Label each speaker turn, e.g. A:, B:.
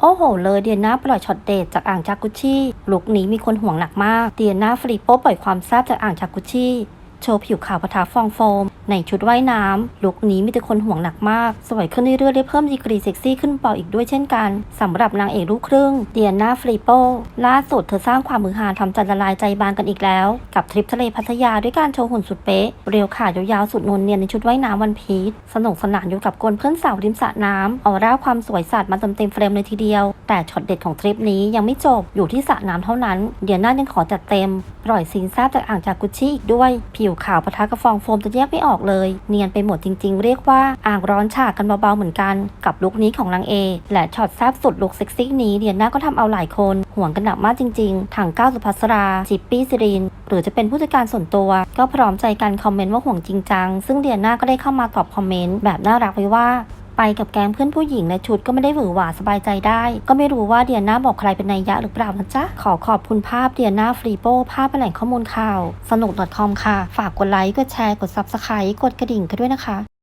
A: โอ้โหเลยเดียนาปล่อยช็อตเดทจากอ่างจากกุชชี่ลุกนี้มีคนห่วงหนักมาก เดียนาฟรีโป้ปล่อยความแซ่บจากอ่างจากกุชชี่ โชว์ผิวขาวปะทะฟองโฟม ในชุดว่ายน้ำลุคนี้มีแต่คนห่วงหนักมาก สวยขึ้นเรื่อยๆได้เพิ่มดีกรีเซ็กซี่ขึ้นเปล่าอีกด้วยเช่นกันสำหรับนางเอกลูกครึ่งเดียนาฟรีโปล่าสุดเธอสร้างความมือหาทำใจละลายใจบางกันอีกแล้ว กับทริปทะเลพัทยาด้วยการโชว์หุ่นสุดเป๊ะเรียวขายาวๆสุดนวลเนียนในชุดว่ายน้ำวันพีชสนุกสนานอยู่กับกวนเพื่อนสาวริมสระน้ำออร่าความสวยสาดมาเต็มเต็มเฟรมเลยทีเดียว แต่ช็อตเด็ดของทริปนี้ยังไม่จบอยู่ที่สระน้ำเท่านั้นเดียนายังขอจัดเต็มปล่อยซีนแซบจากอ่างจากกุชชี่อีกด้วยผิวขาวปะทะกับฟองโฟมจะแยกไม่ออกเลย เนียนไปหมดจริง ๆ เรียกว่าอ่างร้อนฉากกันเบาๆเหมือนกัน กับลุคนี้ของนางเอและช็อตแซบสุดลุคเซ็กซี่นี้เดียน่าก็ทำเอาหลายคน ห่วงกันหนักมากจริงๆถังก้าวสุภัสราจิปปี้ซิริน หรือจะเป็นผู้จัดการส่วนตัว ก็พร้อมใจกันคอมเมนต์ว่าห่วงจริงจังซึ่งเดียน่าก็ได้เข้ามาตอบคอมเมนต์แบบน่ารักไว้ว่า ไปกับแก๊งเพื่อนผู้หญิงและชุดก็ไม่ได้หวือหวาสบายใจได้ ก็ไม่รู้ว่าเดียน่าบอกใครเป็นนายยะหรือเปล่านะจ๊ะ ขอขอบคุณภาพเดียน่าฟรีโป้ภาพเป็นแหล่งข้อมูลข่าว สนุก .com ค่ะ ฝากกดไลค์ กดแชร์ กด Subscribe กดกระดิ่งกันด้วยนะคะ